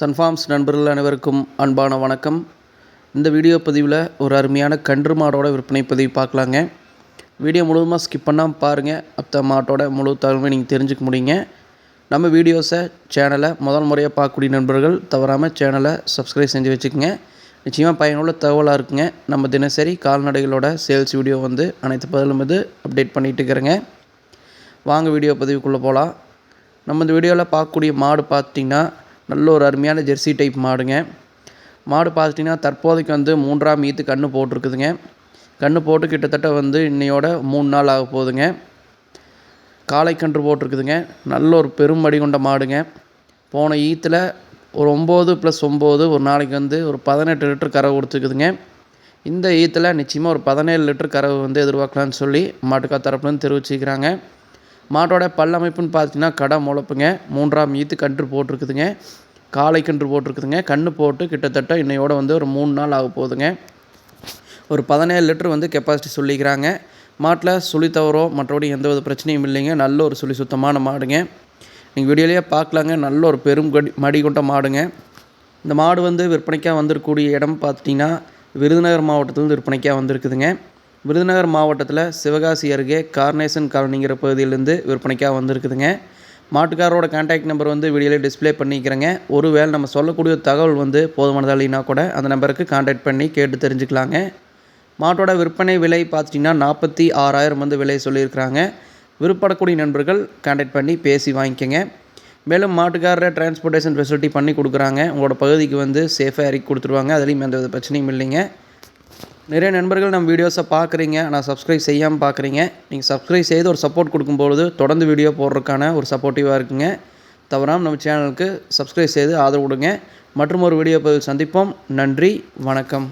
Sun Farms நண்பர்கள் அனைவருக்கும் அன்பான வணக்கம். இந்த வீடியோ பதிவில் ஒரு அருமையான கன்று மாடோட விற்பனை பதிவு பார்க்கலாங்க. வீடியோ முழுவதுமாக ஸ்கிப் பண்ணாமல் பாருங்கள் அப்போ மாட்டோட முழு தகவலுமே நீங்கள் தெரிஞ்சுக்க முடியுங்க. நம்ம வீடியோஸை சேனலை முதல் முறையாக பார்க்கக்கூடிய நண்பர்கள் தவறாமல் சேனலை சப்ஸ்கிரைப் செஞ்சு வச்சுக்கோங்க. நிச்சயமாக பயனுள்ள தகவலாக இருக்குங்க. நம்ம தினசரி கால்நடைகளோட சேல்ஸ் வீடியோ வந்து அனைத்து பதிலும் இது அப்டேட் பண்ணிகிட்டு இருக்கிறேங்க. வாங்க வீடியோ பதிவுக்குள்ளே போகலாம் நம்ம இந்த வீடியோவில் பார்க்கக்கூடிய மாடு பார்த்திங்கன்னா நல்ல ஒரு அருமையான ஜெர்சி டைப் மாடுங்க. மாடு பார்த்துட்டிங்கன்னா தற்போதைக்கு வந்து மூன்றாம் ஈத்து கன்று போட்டிருக்குதுங்க. கன்று போட்டு கிட்டத்தட்ட வந்து இன்னையோட மூணு நாள் ஆக போகுதுங்க. காளை கன்று போட்டிருக்குதுங்க. நல்ல ஒரு பெரும் மடி கொண்ட மாடுங்க. போன ஈத்தில் ஒரு ஒம்பது ப்ளஸ் ஒம்பது ஒரு நாளைக்கு வந்து ஒரு பதினெட்டு லிட்டர் கறவை கொடுத்துருக்குதுங்க. இந்த ஈத்தில் நிச்சயமாக ஒரு பதினேழு லிட்டர் கறவை வந்து எதிர்பார்க்கலான்னு சொல்லி மாட்டுக்கா தரப்புலேருந்து தெரிவிச்சுக்கிறாங்க. மாட்டோட பல்லமைப்புன்னு பார்த்தீங்கன்னா கடை முளப்புங்க. மூன்றாம் ஈத்து கன்று போட்டிருக்குதுங்க. காளை கன்று போட்டிருக்குதுங்க. கன்று போட்டு கிட்டத்தட்ட இன்னையோட வந்து ஒரு மூணு நாள் ஆக போகுதுங்க. ஒரு பதினேழு லிட்டர் வந்து கெப்பாசிட்டி சொல்லிக்கிறாங்க. மாட்டில் சுழி தவறோ மற்றபடி எந்த வித பிரச்சனையும் இல்லைங்க. நல்ல ஒரு சுழி சுத்தமான மாடுங்க. நீங்கள் வீடியோலேயே பார்க்கலாங்க. நல்ல ஒரு பெரும் கடி மடி கொண்ட மாடுங்க. இந்த மாடு வந்து விற்பனைக்காக வந்திருக்கக்கூடிய இடம் பார்த்துட்டிங்கன்னா விருதுநகர் மாவட்டத்தில் விற்பனைக்காக வந்திருக்குதுங்க. விருதுநகர் மாவட்டத்தில் சிவகாசி அருகே கார்னேசன் காலனிங்கிற பகுதியிலேருந்து விற்பனைக்காக வந்திருக்குதுங்க. மாட்டுக்காரோட கான்டாக்ட் நம்பர் வந்து வீடியோவில் டிஸ்பிளே பண்ணிக்கிறேங்க. ஒருவேளை நம்ம சொல்லக்கூடிய தகவல் வந்து போதுமானதாக இல்லைனா கூட அந்த நம்பருக்கு கான்டாக்ட் பண்ணி கேட்டு தெரிஞ்சுக்கலாங்க. மாட்டோட விற்பனை விலை பார்த்துட்டிங்கன்னா நாற்பத்தி ஆறாயிரம் வந்து விலை சொல்லியிருக்கிறாங்க. விருப்பப்படக்கூடிய நண்பர்கள் கான்டாக்ட் பண்ணி பேசி வாங்கிக்கோங்க. மேலும் மாட்டுக்காரரை டிரான்ஸ்போர்ட்டேஷன் ஃபெசிலிட்டி பண்ணி கொடுக்குறாங்க. உங்களோட பகுதிக்கு வந்து சேஃபாக இறக்கி கொடுத்துருவாங்க. அதுலேயும் எந்த வித பிரச்சனையும் இல்லைங்க. நிறைய நண்பர்கள் நம்ம வீடியோஸை பார்க்குறீங்க. ஆனால் சப்ஸ்கிரைப் செய்யாமல் பார்க்குறீங்க. நீங்கள் சப்ஸ்கிரைப் செய்து ஒரு சப்போர்ட் கொடுக்கும்பொழுது தொடர்ந்து வீடியோ போடுறதுக்கான ஒரு சப்போர்ட்டிவாக இருக்குங்க. தவறாமல் நம்ம சேனலுக்கு சப்ஸ்கிரைப் செய்து ஆதரவு கொடுங்க. மற்றும் ஒரு வீடியோ பதிவு சந்திப்போம். நன்றி. வணக்கம்.